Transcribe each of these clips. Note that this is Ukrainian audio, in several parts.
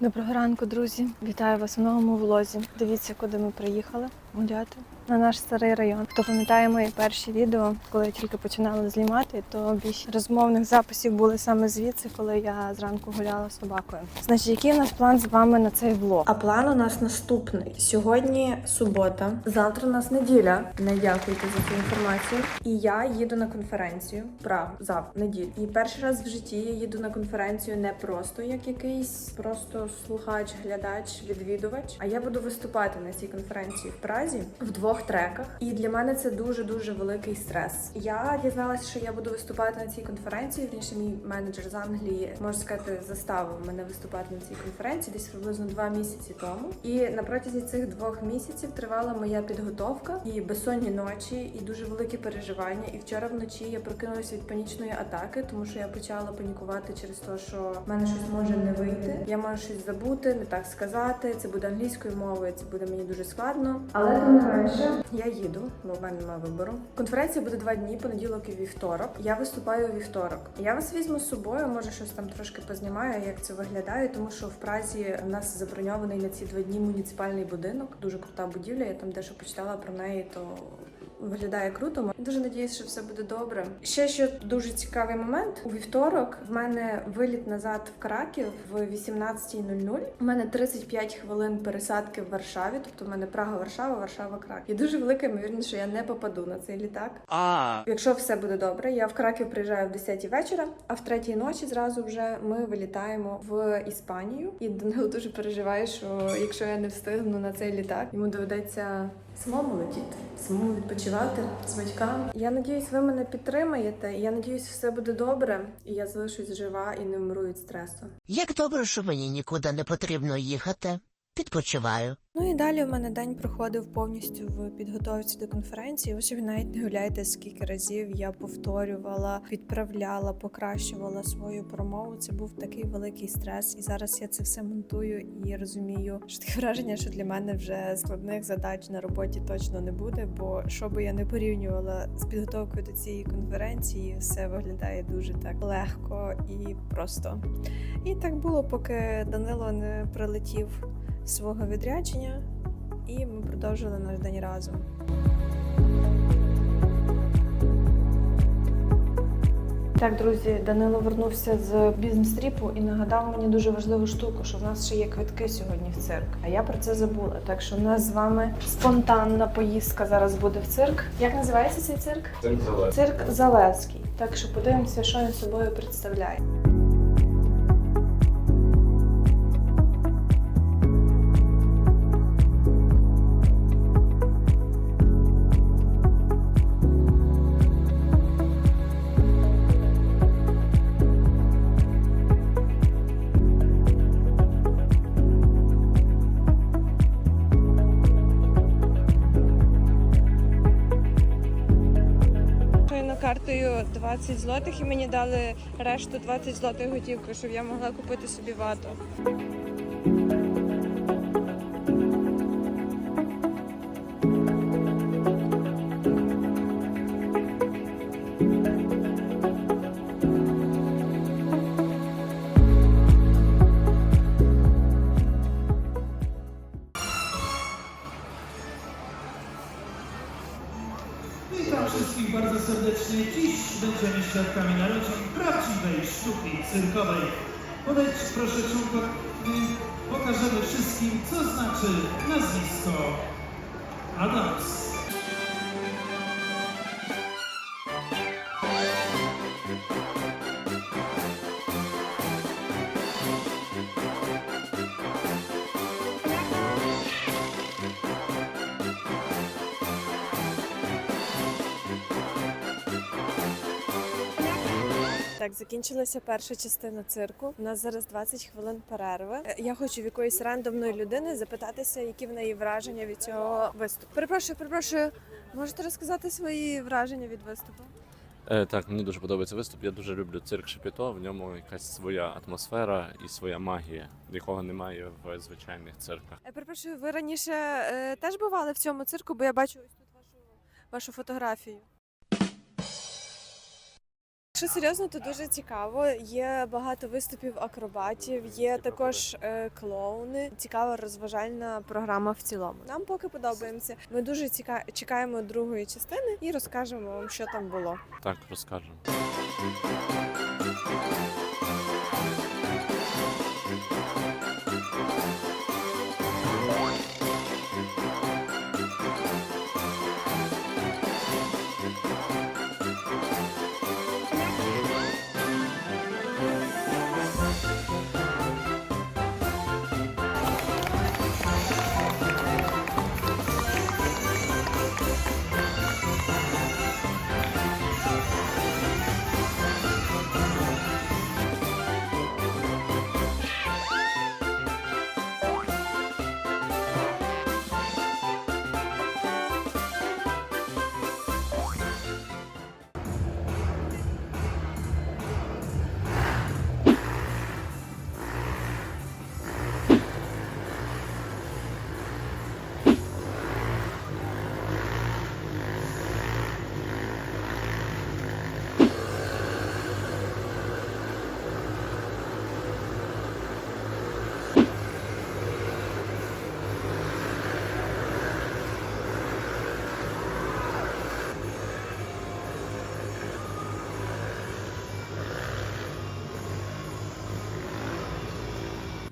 Доброго ранку, друзі! Вітаю вас в новому влозі. Дивіться, куди ми приїхали гуляти. На наш старий район. Хто пам'ятає мої перші відео, коли я тільки починала знімати, то більше розмовних записів були саме звідси, коли я зранку гуляла з собакою. Значить, який у нас план з вами на цей влог? А план у нас наступний. Сьогодні субота, завтра у нас неділя. Не дякуйте за цю інформацію. І я їду на конференцію. Прав, завтра, неділю. І перший раз в житті я їду на конференцію не просто як якийсь просто слухач, глядач, відвідувач. А я буду виступати на цій конференції в Празі в двох треках. І для мене це дуже дуже великий стрес. Я дізналася, що я буду виступати на цій конференції. Вірніше, мій менеджер з Англії можна сказати, заставив мене виступати на цій конференції десь приблизно два місяці тому. І на протязі цих двох місяців тривала моя підготовка і безсонні ночі, і дуже великі переживання. І вчора вночі я прокинулася від панічної атаки, тому що я почала панікувати через те, що в мене щось може не вийти. Я можу щось забути, не так сказати. Це буде англійською мовою. Це буде мені дуже складно. Але тим не менше, я їду, бо в мене немає вибору. Конференція буде два дні, понеділок і вівторок. Я виступаю у вівторок. Я вас візьму з собою, може щось там трошки познімаю, як це виглядає, тому що в Празі в нас заброньований на ці два дні муніципальний будинок. Дуже крута будівля. Я там дещо почитала про неї, то. Виглядає круто. Дуже надіюсь, що все буде добре. Ще що дуже цікавий момент. У вівторок в мене виліт назад в Краків в 18.00. У мене 35 хвилин пересадки в Варшаві. Тобто в мене Прага, Варшава, Варшава, Краків. І дуже велика ймовірність, що я не попаду на цей літак. А, Якщо все буде добре, я в Краків приїжджаю в 10 вечора, а в 3 ночі зразу вже ми вилітаємо в Іспанію. І Данило дуже переживає, що якщо я не встигну на цей літак, йому доведеться самому летіти, самому відпочивати з батьками. Я надіюсь, ви мене підтримаєте. Я надіюсь, все буде добре, і я залишусь жива і не вмру від стресу. як добре, що мені нікуди не потрібно їхати. Підпочиваю. Ну і далі в мене день проходив повністю в підготовці до конференції. Ось ви навіть не гуляєте, скільки разів я повторювала, підправляла, покращувала свою промову. Це був такий великий стрес. І зараз я це все монтую і розумію, що таке враження, що для мене вже складних задач на роботі точно не буде. Бо що би я не порівнювала з підготовкою до цієї конференції, все виглядає дуже так легко і просто. І так було, поки Данило не прилетів свого відрядження, і ми продовжили наш день разом. Так, друзі, Данило вернувся з бізнес-тріпу і нагадав мені дуже важливу штуку, що в нас ще є квитки сьогодні в цирк. А я про це забула. Так що в нас з вами спонтанна поїздка зараз буде в цирк. Як називається цей цирк? Цирк Зале. Цирк Залевський. Так що подивимося, що він собою представляє. Картою 20 злотих і мені дали решту 20 злотих готівки, щоб я могла купити собі вату. Witam wszystkich bardzo serdecznie. Dziś będziemy świadkami narodzin prawdziwej sztuki cyrkowej. Podejdź proszę członko, y, pokażemy wszystkim, co znaczy nazwisko Adams. Так, закінчилася перша частина цирку. У нас зараз 20 хвилин перерви. Е, Я хочу в якоїсь рандомної людини запитатися, які в неї враження від цього виступу. Перепрошую, перепрошую. Можете розказати свої враження від виступу? Е, так, мені дуже подобається виступ. Я дуже люблю цирк Шепіто. В ньому якась своя атмосфера і своя магія, якого немає в звичайних цирках. Я перепрошую, ви раніше е, теж бували в цьому цирку, бо я бачу ось тут вашу, вашу фотографію. Що серйозно, то дуже цікаво. Є багато виступів акробатів, є також е, клоуни. Цікава розважальна програма в цілому. Нам поки подобається. Ми дуже ціка... чекаємо другої частини і розкажемо вам, що там було. Так, розкажемо.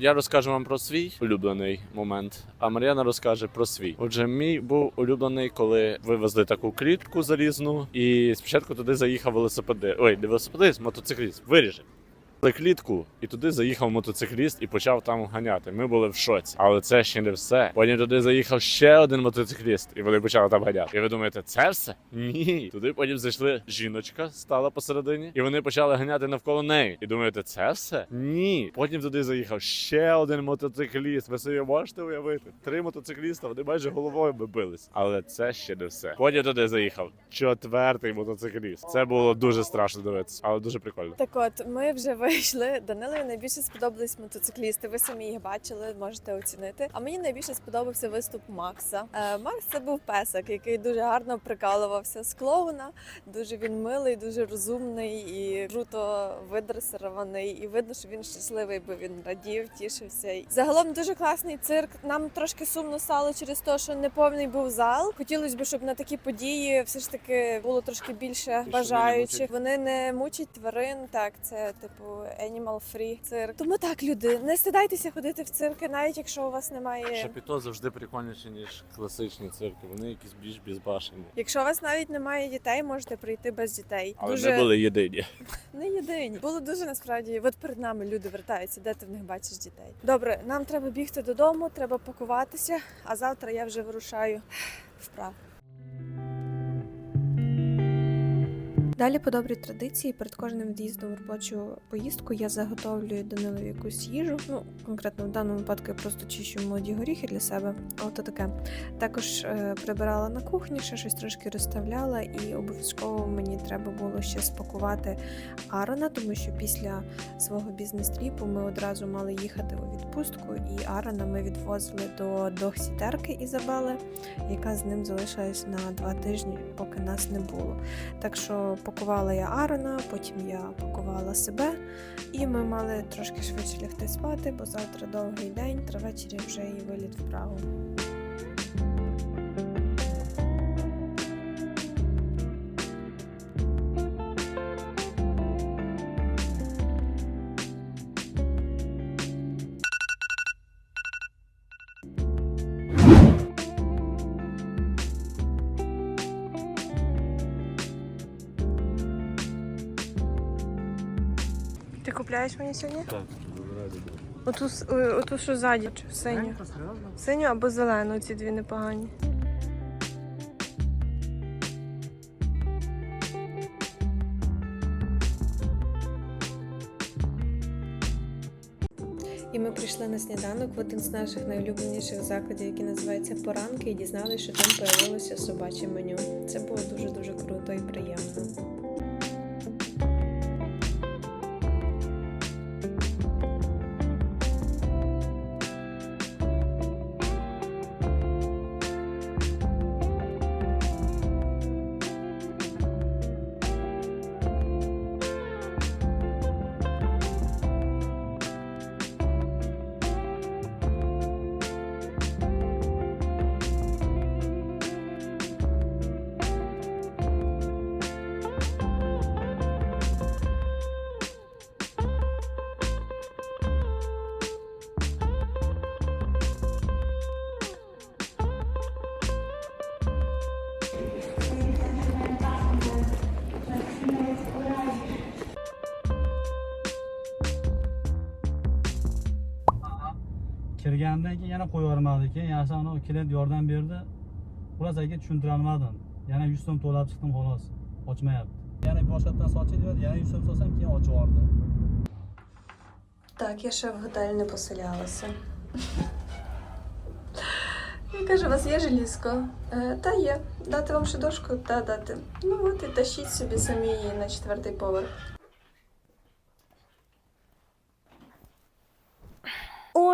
Я розкажу вам про свій улюблений момент, а Мар'яна розкаже про свій. Отже, мій був улюблений, коли вивезли таку клітку залізну, і спочатку туди заїхав велосипедист. Ой, не велосипедист, мотоцикліст. Виріже. Клітку, і туди заїхав мотоцикліст і почав там ганяти. Ми були в шоці, але це ще не все. Потім туди заїхав ще один мотоцикліст, і вони почали там ганяти. І ви думаєте, це все? Ні. Туди потім зайшли жіночка, стала посередині, і вони почали ганяти навколо неї. І думаєте, це все? Ні. Потім туди заїхав ще один мотоцикліст. Ви собі можете уявити? Три мотоцикліста, вони майже головою би бились. Але це ще не все. Потім туди заїхав четвертий мотоцикліст. Це було дуже страшно дивитися, але дуже прикольно. Так от ми вже вийшли. Данилові найбільше сподобались мотоциклісти. Ви самі їх бачили, можете оцінити. А мені найбільше сподобався виступ Макса. Е, Макс це був песик, який дуже гарно прикалувався з клоуна. Дуже він милий, дуже розумний і круто видресирований. І видно, що він щасливий, бо він радів, тішився. Загалом дуже класний цирк. Нам трошки сумно стало через те, що не повний був зал. Хотілося б, щоб на такі події все ж таки було трошки більше бажаючих. Вони не мучать тварин. Так, це типу animal free цирк. Тому так, люди, не стидайтеся ходити в цирки, навіть якщо у вас немає. Шапіто завжди прикольніше, ніж класичні цирки. Вони якісь більш безбашені. Якщо у вас навіть немає дітей, можете прийти без дітей. Але дуже ми були єдині. не єдині. Було дуже насправді. От перед нами люди вертаються, де ти в них бачиш дітей. Добре, нам треба бігти додому, треба пакуватися. А завтра я вже вирушаю вправо. Далі по добрій традиції перед кожним в'їздом в робочу поїздку я заготовлюю Данилові якусь їжу. Ну, конкретно в даному випадку я просто чищу молоді горіхи для себе. Ото таке. Також е, прибирала на кухні, ще щось трошки розставляла, і обов'язково мені треба було ще спакувати Арона, тому що після свого бізнес-тріпу ми одразу мали їхати у відпустку, і Арона ми відвозили до дохсітерки Ізабели, яка з ним залишилась на два тижні, поки нас не було. Так що пакувала я Арона, потім я пакувала себе, і ми мали трошки швидше лягти спати, бо завтра довгий день, та ввечері вже і виліт в Прагу. Купляєш мені сьогодні? Так, Оту, с- е, оту що ззаді, синю. Синю або зелену, ці дві непогані. І ми прийшли на сніданок в один з наших найулюбленіших закладів, який називається Поранки, і дізналися, що там появилося собаче меню. Це було дуже дуже круто і приємно. Kirgandan keyin yana qo'yyormadi keyin yaxshi anavi klient yordam berdi xolos aka tushuntirolmadim yana yuz so'm to'lab chiqdim xolos ochmayapti yana boshqatdan soching dedi yana yuz so'm solsam keyin ochib yubordi Так, я ще в готель не поселялася. Я кажу, у вас є желізко? Е, та є. Дати вам ще дошку? Та дати. Ну от і тащіть собі самі її на четвертий поверх.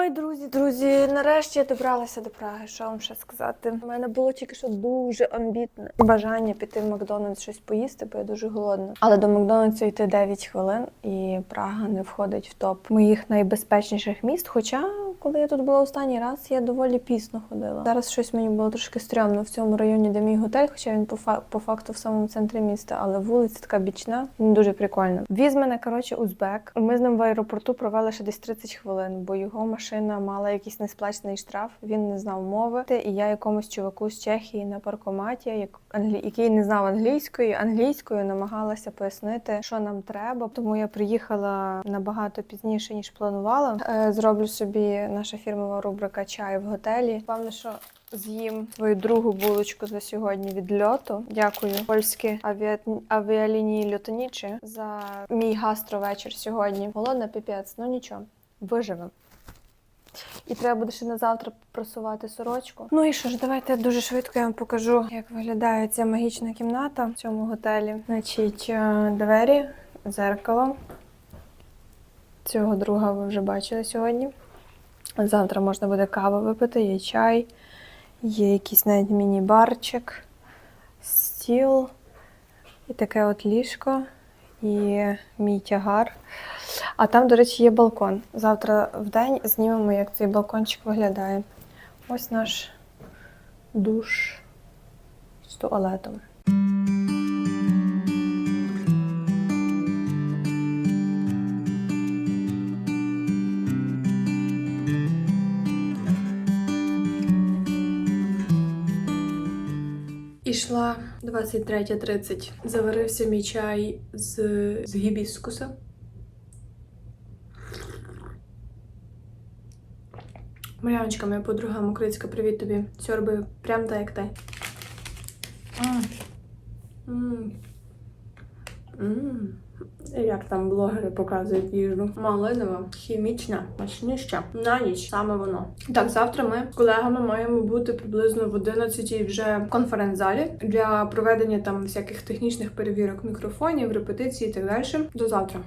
Ой, друзі, друзі, нарешті я добралася до Праги. Що вам ще сказати? У мене було тільки що дуже амбітне бажання піти в Макдональдс щось поїсти, бо я дуже голодна. Але до Макдональдсу йти 9 хвилин, і Прага не входить в топ моїх найбезпечніших міст. Хоча, коли я тут була останній раз, я доволі пізно ходила. Зараз щось мені було трошки стрьомно в цьому районі, де мій готель, хоча він по, фа- по факту в самому центрі міста, але вулиця така бічна, не дуже прикольна. Віз мене, коротше, узбек. Ми з ним в аеропорту провели ще десь 30 хвилин, бо його машина мала якийсь несплачений штраф. Він не знав мови. І я якомусь чуваку з Чехії на паркоматі, як який не знав англійської, англійською намагалася пояснити, що нам треба. Тому я приїхала набагато пізніше ніж планувала. Е, Зроблю собі наша фірмова рубрика чай в готелі. Певно, що з'їм свою другу булочку за сьогодні від льоту. Дякую польські авіа... авіалінії льотонічі за мій гастровечір сьогодні. Голодна піпець, ну нічого, виживемо. І треба буде ще на завтра просувати сорочку. Ну і що ж, давайте дуже швидко я вам покажу, як виглядає ця магічна кімната в цьому готелі. Значить, е, двері, дзеркало. Цього друга ви вже бачили сьогодні. Завтра можна буде каву випити, є чай, є якийсь навіть міні-барчик, стіл і таке от ліжко, і мій тягар. А там, до речі, є балкон. Завтра в день знімемо, як цей балкончик виглядає. Ось наш душ з туалетом. Ішла 23.30. Заварився мій чай з, з гібіскуса. Мар'яночка, моя подруга Мокрицька, привіт тобі. Сьорби прям так, як ти. М. Як там блогери показують їжу. Малинова, хімічна, смачніша. На ніч саме воно. Так, завтра ми з колегами маємо бути приблизно в 11 вже в конференц-залі для проведення там всяких технічних перевірок мікрофонів, репетицій і так далі. До завтра.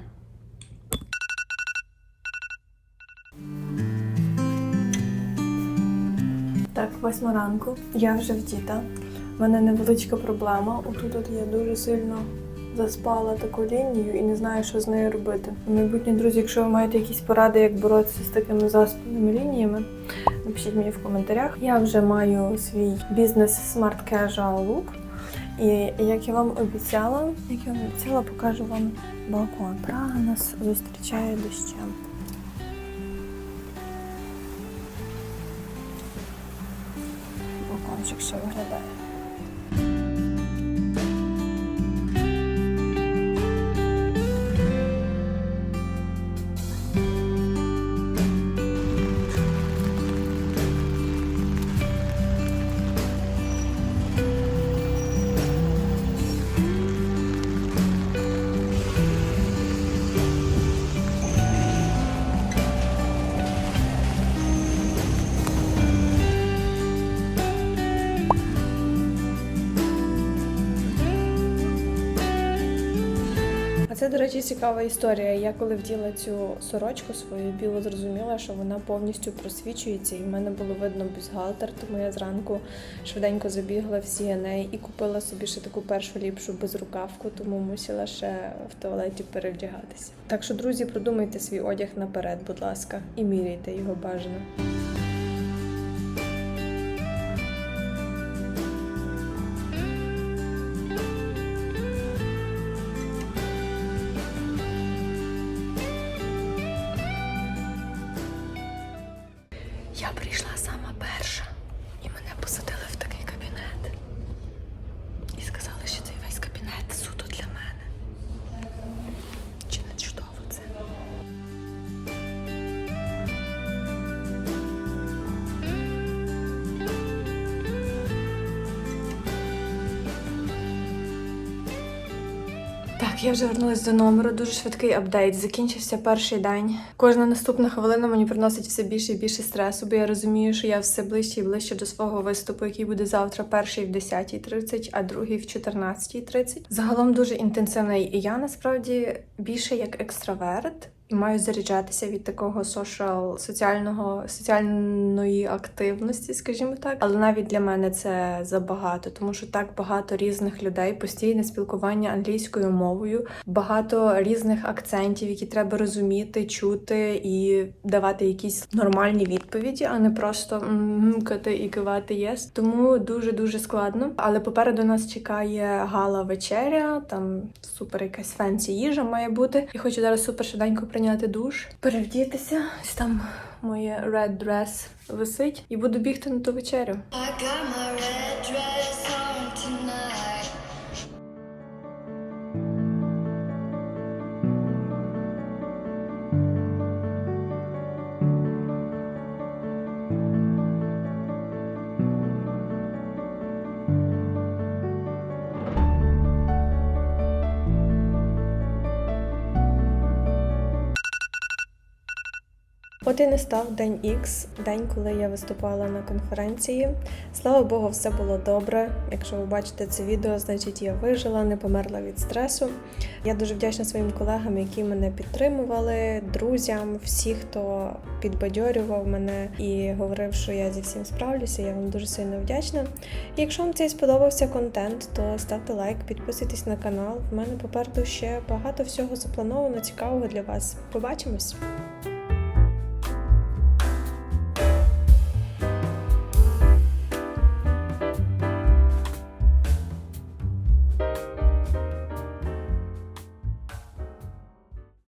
Так, восьма ранку. Я вже вдіта. У мене невеличка проблема. Отут от я дуже сильно заспала таку лінію і не знаю, що з нею робити. Майбутні друзі, якщо ви маєте якісь поради, як боротися з такими заспаними лініями, напишіть мені в коментарях. Я вже маю свій бізнес Smart Casual Look. І як я вам обіцяла, як я вам обіцяла, покажу вам балкон. Прага нас зустрічає дощем. Балкончик ще виглядає. Це, до речі, цікава історія. Я коли вділа цю сорочку свою білу, зрозуміла, що вона повністю просвічується, і в мене було видно бюстгальтер, тому я зранку швиденько забігла в CNA і купила собі ще таку першу ліпшу безрукавку, тому мусила ще в туалеті перевдягатися. Так що, друзі, продумайте свій одяг наперед, будь ласка, і міряйте його бажано. Я вже вернулася до номеру. Дуже швидкий апдейт. Закінчився перший день. Кожна наступна хвилина мені приносить все більше і більше стресу, бо я розумію, що я все ближче і ближче до свого виступу, який буде завтра. Перший в 10.30, а другий в 14.30. Загалом дуже інтенсивний. І я насправді більше як екстраверт. І маю заряджатися від такого сошал соціального соціальної активності, скажімо так. Але навіть для мене це забагато, тому що так багато різних людей, постійне спілкування англійською мовою, багато різних акцентів, які треба розуміти, чути і давати якісь нормальні відповіді, а не просто мкати і кивати єс. Тому дуже дуже складно. Але попереду нас чекає гала вечеря, там супер якась фенсі їжа має бути. Я хочу зараз супер швиденько прийняти душ, перевдітися. Ось там моє red dress висить, і буду бігти на ту вечерю. I got my red dress Не став день X, день, коли я виступала на конференції. Слава Богу, все було добре. Якщо ви бачите це відео, значить я вижила, не померла від стресу. Я дуже вдячна своїм колегам, які мене підтримували, друзям, всі, хто підбадьорював мене і говорив, що я зі всім справлюся. Я вам дуже сильно вдячна. Якщо вам цей сподобався контент, то ставте лайк, підписуйтесь на канал. В мене попереду ще багато всього заплановано цікавого для вас. Побачимось!